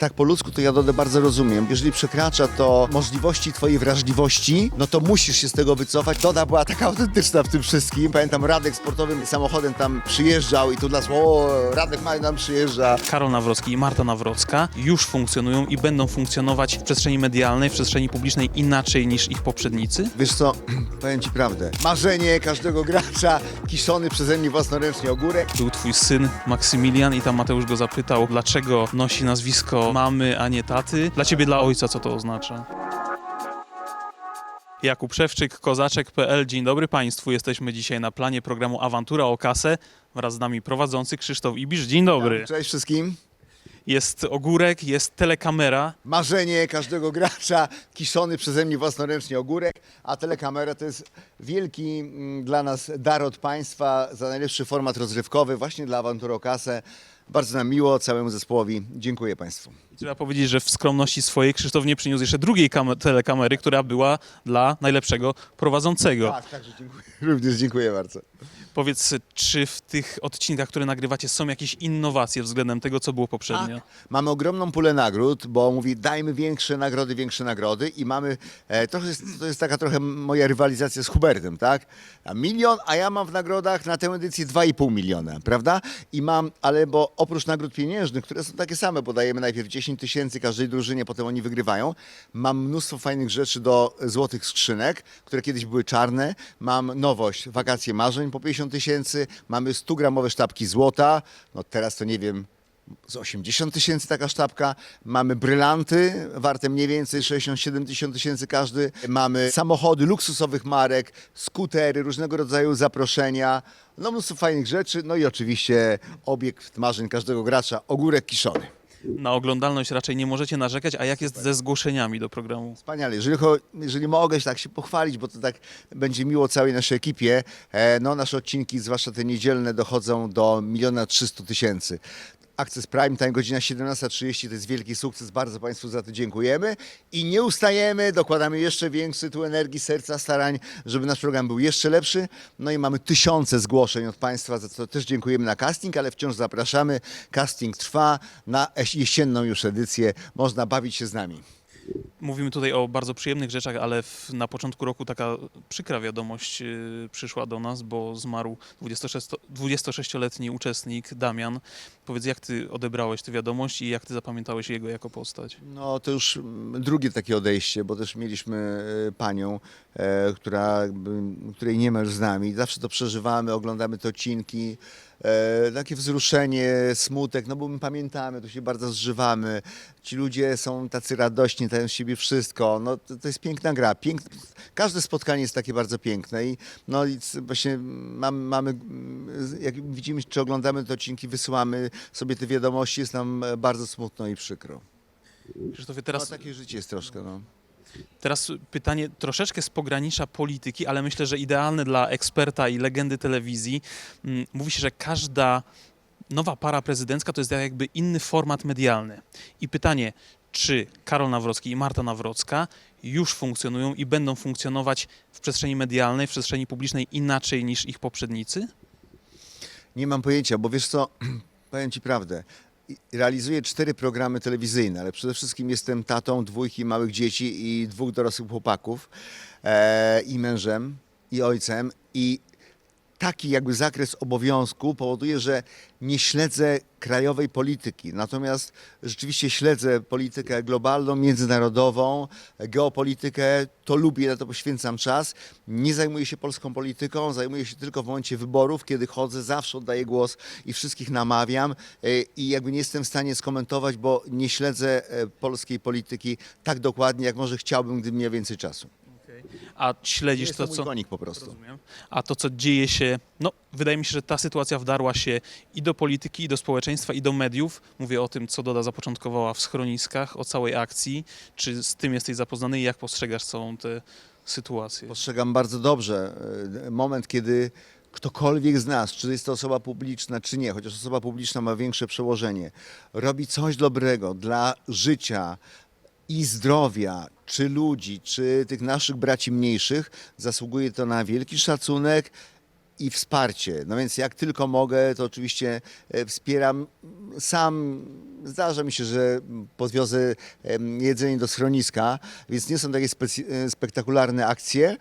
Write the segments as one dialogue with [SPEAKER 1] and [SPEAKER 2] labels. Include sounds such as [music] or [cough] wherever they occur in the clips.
[SPEAKER 1] Tak po ludzku to ja Dodę bardzo rozumiem. Jeżeli przekracza to możliwości twojej wrażliwości, no to musisz się z tego wycofać. Doda była taka [laughs] autentyczna w tym wszystkim. Pamiętam Radek sportowym samochodem tam przyjeżdżał i tu dla nas, o, Radek Maj nam przyjeżdża.
[SPEAKER 2] Karol Nawrocki i Marta Nawrocka już funkcjonują i będą funkcjonować w przestrzeni medialnej, w przestrzeni publicznej inaczej niż ich poprzednicy?
[SPEAKER 1] Wiesz co, [clears throat] powiem ci prawdę. Marzenie każdego gracza, kiszony przeze mnie własnoręcznie ogórek.
[SPEAKER 2] Był twój syn Maksymilian i tam Mateusz go zapytał, dlaczego nosi nazwisko mamy, a nie taty. Dla ciebie, dla ojca, co to oznacza? Jakub Szewczyk, kozaczek.pl. Dzień dobry Państwu. Jesteśmy dzisiaj na planie programu Awantura o kasę. Wraz z nami prowadzący Krzysztof Ibisz. Dzień dobry.
[SPEAKER 1] Cześć wszystkim.
[SPEAKER 2] Jest ogórek, jest telekamera.
[SPEAKER 1] Marzenie każdego gracza, kiszony przeze mnie własnoręcznie ogórek, a telekamera to jest wielki mm, dla nas dar od państwa za najlepszy format rozrywkowy, właśnie dla Awantury o kasę. Bardzo nam miło, całemu zespołowi. Dziękuję Państwu.
[SPEAKER 2] Trzeba powiedzieć, że w skromności swojej Krzysztof nie przyniósł jeszcze drugiej kam- telekamery, która była dla najlepszego prowadzącego.
[SPEAKER 1] Tak, także dziękuję. [laughs] Również dziękuję bardzo.
[SPEAKER 2] Powiedz, czy w tych odcinkach, które nagrywacie, są jakieś innowacje względem tego, co było poprzednio?
[SPEAKER 1] Tak. Mamy ogromną pulę nagród, bo mówi dajmy większe nagrody, większe nagrody i mamy, e, trochę to jest taka trochę moja rywalizacja z Hubertem, tak? A milion, a ja mam w nagrodach na tę edycję 2,5 miliona, prawda? I mam, ale bo oprócz nagród pieniężnych, które są takie same, podajemy najpierw 10 tysięcy każdej drużynie, potem oni wygrywają, mam mnóstwo fajnych rzeczy do złotych skrzynek, które kiedyś były czarne, mam nowość, wakacje marzeń po 50 tysięcy, mamy 100-gramowe sztabki złota, no teraz to nie wiem, z 80 tysięcy taka sztabka. Mamy brylanty warte mniej więcej 67 tysięcy każdy. Mamy samochody luksusowych marek, skutery, różnego rodzaju zaproszenia. No mnóstwo fajnych rzeczy. No i oczywiście obiekt marzeń każdego gracza, ogórek kiszony.
[SPEAKER 2] Na oglądalność raczej nie możecie narzekać, a jak jest ze zgłoszeniami do programu?
[SPEAKER 1] Wspaniale. Jeżeli, cho- jeżeli mogę się tak się pochwalić, bo to tak będzie miło całej naszej ekipie, e, no nasze odcinki, zwłaszcza te niedzielne, dochodzą do miliona 300 tysięcy. Akces Prime Time, godzina 17.30, to jest wielki sukces, bardzo Państwu za to dziękujemy i nie ustajemy, dokładamy jeszcze większy tu energii, serca, starań, żeby nasz program był jeszcze lepszy. No i mamy tysiące zgłoszeń od Państwa, za co też dziękujemy na casting, ale wciąż zapraszamy. Casting trwa na jesienną już edycję, można bawić się z nami.
[SPEAKER 2] Mówimy tutaj o bardzo przyjemnych rzeczach, ale w, na początku roku taka przykra wiadomość yy, przyszła do nas, bo zmarł 26 26-letni uczestnik Damian. Powiedz, jak ty odebrałeś tę wiadomość i jak ty zapamiętałeś jego jako postać?
[SPEAKER 1] No to już mm, drugie takie odejście, bo też mieliśmy e, panią, e, która, której nie ma już z nami. Zawsze to przeżywamy, oglądamy te odcinki. E, takie wzruszenie, smutek, no bo my pamiętamy, to się bardzo zżywamy. Ci ludzie są tacy radośni, dają z siebie wszystko. No, to, to jest piękna gra. Pięk... Każde spotkanie jest takie bardzo piękne i no i c- właśnie mamy, mamy, jak widzimy, czy oglądamy te odcinki, wysyłamy sobie te wiadomości, jest nam e, bardzo smutno i przykro.
[SPEAKER 2] Krzysztofie,
[SPEAKER 1] Teraz...
[SPEAKER 2] teraz,
[SPEAKER 1] No, takie życie jest troszkę, no.
[SPEAKER 2] Teraz pytanie troszeczkę z pogranicza polityki, ale myślę, że idealne dla eksperta i legendy telewizji. Mm, Mówi się, że każda nowa para prezydencka to jest jak jakby inny format medialny. I pytanie, czy Karol Nawrocki i Marta Nawrocka już funkcjonują i będą funkcjonować w przestrzeni medialnej, w przestrzeni publicznej inaczej niż ich poprzednicy?
[SPEAKER 1] Nie mam pojęcia, bo wiesz co, [clears throat] powiem ci prawdę. Realizuję cztery programy telewizyjne, ale przede wszystkim jestem tatą dwójki małych dzieci i dwóch dorosłych chłopaków e, i mężem i ojcem i taki jakby zakres obowiązku powoduje, że nie śledzę krajowej polityki. Natomiast rzeczywiście śledzę politykę globalną, międzynarodową, geopolitykę. To lubię, na to poświęcam czas. Nie zajmuję się polską polityką, zajmuję się tylko w momencie wyborów, kiedy chodzę, zawsze oddaję głos i wszystkich namawiam. E, I jakby nie jestem w stanie skomentować, bo nie śledzę e, polskiej polityki tak dokładnie, jak może chciałbym, gdybym miał więcej czasu.
[SPEAKER 2] A śledzisz to, co...
[SPEAKER 1] konik po prostu.
[SPEAKER 2] Rozumiem. A to, co dzieje się, no wydaje mi się, że ta sytuacja wdarła się i do polityki, i do społeczeństwa, i do mediów. Mówię o tym, co Doda zapoczątkowała w schroniskach, o całej akcji. Czy z tym jesteś zapoznany i jak postrzegasz całą tę sytuację?
[SPEAKER 1] Postrzegam bardzo dobrze e, moment, kiedy ktokolwiek z nas, czy jest to osoba publiczna, czy nie, chociaż osoba publiczna ma większe przełożenie, robi coś dobrego dla życia i zdrowia, czy ludzi, czy tych naszych braci mniejszych, zasługuje to na wielki szacunek i wsparcie. No więc jak tylko mogę, to oczywiście e, wspieram. Sam zdarza mi się, że podwiozę jedzenie do schroniska, więc nie są takie e, spektakularne akcje,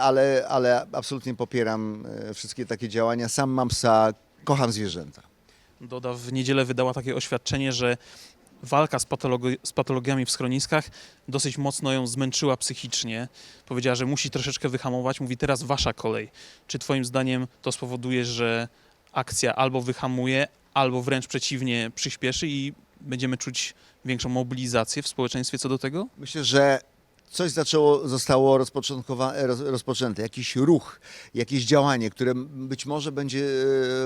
[SPEAKER 1] ale, ale absolutnie popieram e, wszystkie takie działania. Sam mam psa, kocham zwierzęta.
[SPEAKER 2] Doda w niedzielę wydała takie oświadczenie, że walka z, patologi- z patologiami w schroniskach dosyć mocno ją zmęczyła psychicznie. Powiedziała, że musi troszeczkę wyhamować. Mówi, teraz wasza kolej. Czy twoim zdaniem to spowoduje, że akcja albo wyhamuje, albo wręcz przeciwnie przyspieszy i będziemy czuć większą mobilizację w społeczeństwie co do tego?
[SPEAKER 1] Myślę, że coś zaczęło, zostało rozpoczęte, jakiś ruch, jakieś działanie, które być może będzie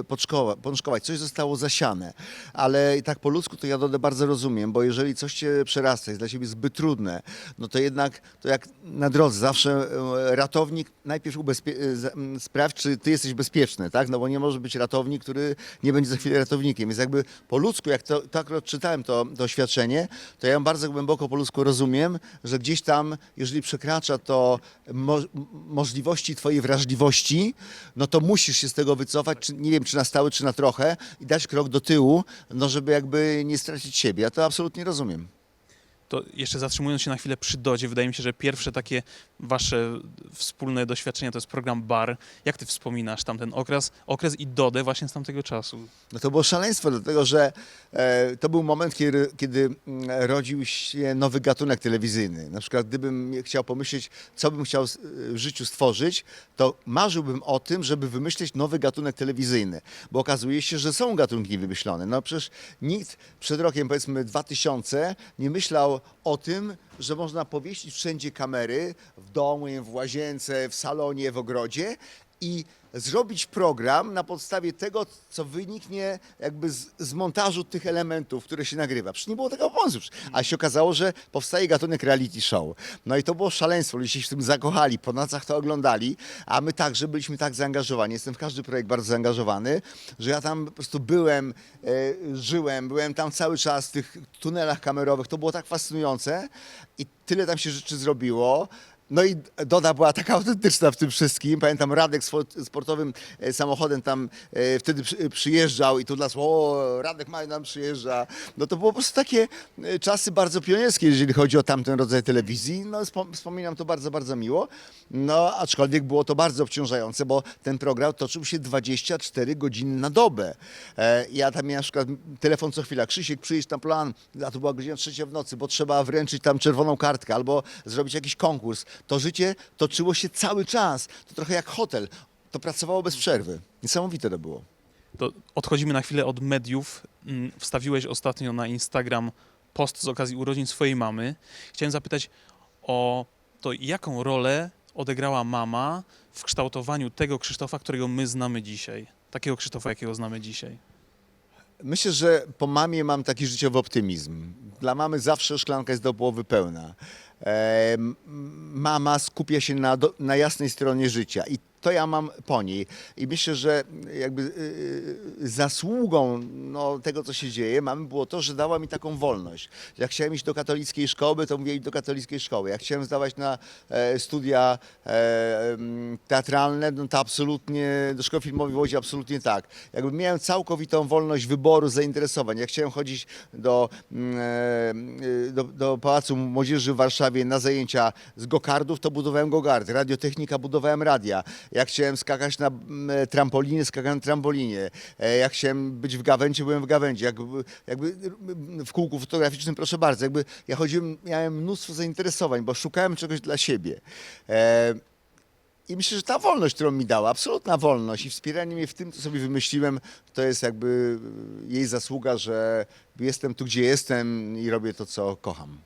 [SPEAKER 1] e, pączkować, coś zostało zasiane, ale tak po ludzku to ja Dodę bardzo rozumiem, bo jeżeli coś cię przerasta, jest dla ciebie zbyt trudne, no to jednak to jak na drodze zawsze e, ratownik najpierw e, sprawdź, czy ty jesteś bezpieczny, tak? No bo nie może być ratownik, który nie będzie za chwilę ratownikiem. Więc jakby po ludzku, jak to, tak odczytałem to doświadczenie, to ja bardzo głęboko po ludzku rozumiem, że gdzieś tam, jeżeli przekracza to mo- możliwości twojej wrażliwości, no to musisz się z tego wycofać, czy, nie wiem, czy na stałe, czy na trochę i dać krok do tyłu, no żeby jakby nie stracić siebie. Ja to absolutnie rozumiem.
[SPEAKER 2] To jeszcze zatrzymując się na chwilę przy Dodzie, wydaje mi się, że pierwsze takie wasze wspólne doświadczenia to jest program BAR. Jak ty wspominasz tamten okres, okres i Dodę właśnie z tamtego czasu?
[SPEAKER 1] No to było szaleństwo, dlatego że e, to był moment, kiedy, kiedy mm, rodził się nowy gatunek telewizyjny. Na przykład gdybym chciał pomyśleć, co bym chciał w życiu stworzyć, to marzyłbym o tym, żeby wymyśleć nowy gatunek telewizyjny, bo okazuje się, że są gatunki wymyślone. No przecież nikt przed rokiem, powiedzmy 2000, nie myślał o tym, że można powiesić wszędzie kamery, w domu, w łazience, w salonie, w ogrodzie i zrobić program na podstawie tego, co wyniknie jakby z, z montażu tych elementów, które się nagrywa. Przecież nie było tego pomysłu. A się okazało, że powstaje gatunek reality show. No i to było szaleństwo. Ludzie się w tym zakochali, po nocach to oglądali, a my także byliśmy tak zaangażowani. Jestem w każdy projekt bardzo zaangażowany, że ja tam po prostu byłem, e, żyłem, byłem tam cały czas w tych tunelach kamerowych. To było tak fascynujące i tyle tam się rzeczy zrobiło. No i Doda była taka [laughs] autentyczna w tym wszystkim. Pamiętam Radek sportowym e, samochodem tam e, wtedy przy, przyjeżdżał i tu nas, o, Radek Maj nam przyjeżdża. No to było po prostu takie e, czasy bardzo pionierskie, jeżeli chodzi o tamten rodzaj telewizji. No wspom- wspominam to bardzo, bardzo miło. No aczkolwiek było to bardzo obciążające, bo ten program toczył się 24 godziny na dobę. E, Ja tam miałem na przykład telefon co chwila, Krzysiek przyjdź na plan, a to była godzina trzecia w nocy, bo trzeba wręczyć tam czerwoną kartkę albo zrobić jakiś konkurs. To życie toczyło się cały czas. To trochę jak hotel. To pracowało bez przerwy. Niesamowite to było.
[SPEAKER 2] To odchodzimy na chwilę od mediów. Mm, Wstawiłeś ostatnio na Instagram post z okazji urodzin swojej mamy. Chciałem zapytać o to, jaką rolę odegrała mama w kształtowaniu tego Krzysztofa, którego my znamy dzisiaj. Takiego Krzysztofa, jakiego znamy dzisiaj.
[SPEAKER 1] Myślę, że po mamie mam taki życiowy optymizm. Dla mamy zawsze szklanka jest do połowy pełna. E, mama skupia się na, na jasnej stronie życia i to ja mam po niej. I myślę, że jakby y, zasługą no, tego, co się dzieje, mamy było to, że dała mi taką wolność. Jak chciałem iść do katolickiej szkoły, to mówię do katolickiej szkoły. Jak chciałem zdawać na e, studia e, teatralne, no to absolutnie, do szkoły filmowej w Łodzi absolutnie tak. Jakby miałem całkowitą wolność wyboru, zainteresowań. Jak chciałem chodzić do, e, do, do Pałacu Młodzieży w Warszawie na zajęcia z gokardów, to budowałem gokardy. Radiotechnika budowałem radia. Jak chciałem skakać na mm, trampolinie, skakałem na trampolinie. E, Jak chciałem być w gawędzi, byłem w gawędzi. Jak, jakby w kółku fotograficznym, proszę bardzo. Jakby ja chodziłem, miałem mnóstwo zainteresowań, bo szukałem czegoś dla siebie. E, i myślę, że ta wolność, którą mi dała, absolutna wolność i wspieranie mnie w tym, co sobie wymyśliłem, to jest jakby jej zasługa, że jestem tu, gdzie jestem i robię to, co kocham.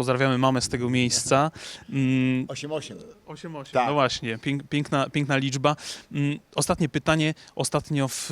[SPEAKER 2] Pozdrawiamy mamę z tego miejsca. Mm,
[SPEAKER 1] 8-8.
[SPEAKER 2] 8-8,
[SPEAKER 1] Tak.
[SPEAKER 2] no właśnie, pięk, piękna, piękna liczba. Mm, Ostatnie pytanie. Ostatnio w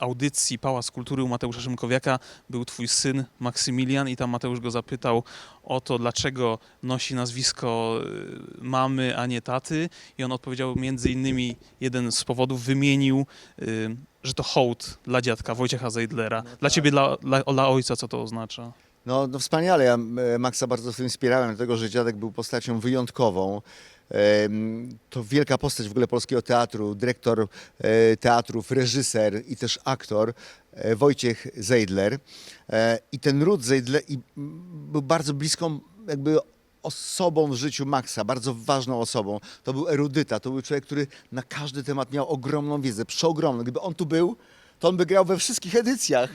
[SPEAKER 2] audycji Pałac Kultury u Mateusza Szymkowiaka był twój syn Maksymilian i tam Mateusz go zapytał o to, dlaczego nosi nazwisko y, mamy, a nie taty. I on odpowiedział między innymi, jeden z powodów wymienił, y, że to hołd dla dziadka Wojciecha Zeidlera. Dla ciebie, dla, dla, dla ojca, co to oznacza?
[SPEAKER 1] No, no wspaniale. Ja e, Maxa bardzo w tym wspierałem, dlatego że dziadek był postacią wyjątkową. To wielka postać w ogóle polskiego teatru, dyrektor e, teatrów, reżyser i też aktor e, Wojciech Zeidler. I ten ród Zeidler był bardzo bliską jakby osobą w życiu Maxa, bardzo ważną osobą. To był erudyta, to był człowiek, który na każdy temat miał ogromną wiedzę, przeogromną. Gdyby on tu był, to on by grał we wszystkich edycjach.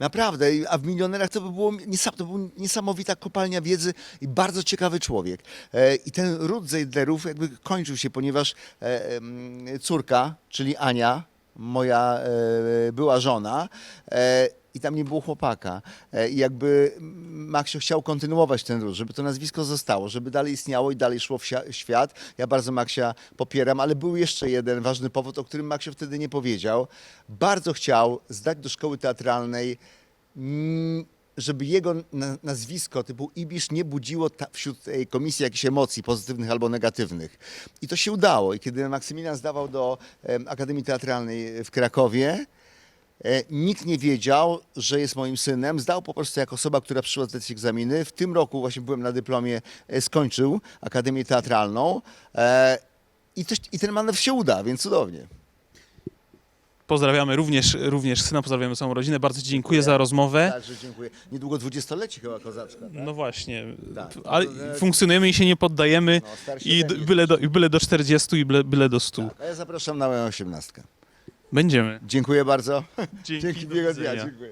[SPEAKER 1] Naprawdę. A w Milionerach to by było niesam, to był niesamowita kopalnia wiedzy i bardzo ciekawy człowiek. E, I ten ród Zeidlerów jakby kończył się, ponieważ e, córka, czyli Ania, moja e, była żona, e, i tam nie było chłopaka. E, I jakby Maksio chciał kontynuować ten ród, żeby to nazwisko zostało, żeby dalej istniało i dalej szło w świat. Ja bardzo Maksia popieram, ale był jeszcze jeden ważny powód, o którym Maksio wtedy nie powiedział. Bardzo chciał zdać do szkoły teatralnej mm, żeby jego na- nazwisko typu Ibisz nie budziło wśród tej komisji jakichś emocji pozytywnych albo negatywnych. I to się udało. I kiedy Maksymilian zdawał do em, Akademii Teatralnej w Krakowie, e, nikt nie wiedział, że jest moim synem. Zdał po prostu jako osoba, która przyszła zdać egzaminy. W tym roku właśnie byłem na dyplomie, e, skończył Akademię Teatralną. E, i, coś, I ten manewr się uda, więc cudownie.
[SPEAKER 2] Pozdrawiamy również, również syna, pozdrawiamy całą rodzinę. Bardzo dziękuję za rozmowę.
[SPEAKER 1] Także dziękuję. Niedługo dwudziestolecie chyba kozacka. Tak?
[SPEAKER 2] No właśnie,
[SPEAKER 1] Tak.
[SPEAKER 2] ale
[SPEAKER 1] To, e,
[SPEAKER 2] funkcjonujemy i się nie poddajemy
[SPEAKER 1] No, starsi
[SPEAKER 2] i
[SPEAKER 1] ode
[SPEAKER 2] d-
[SPEAKER 1] mnie.
[SPEAKER 2] byle do, i byle do 40 i byle, byle do 100.
[SPEAKER 1] Tak, a ja zapraszam na moją osiemnastkę.
[SPEAKER 2] Będziemy.
[SPEAKER 1] Dziękuję bardzo. [laughs]
[SPEAKER 2] Dzięki,
[SPEAKER 1] Dzięki
[SPEAKER 2] do
[SPEAKER 1] dnia.
[SPEAKER 2] widzenia.
[SPEAKER 1] Dziękuję.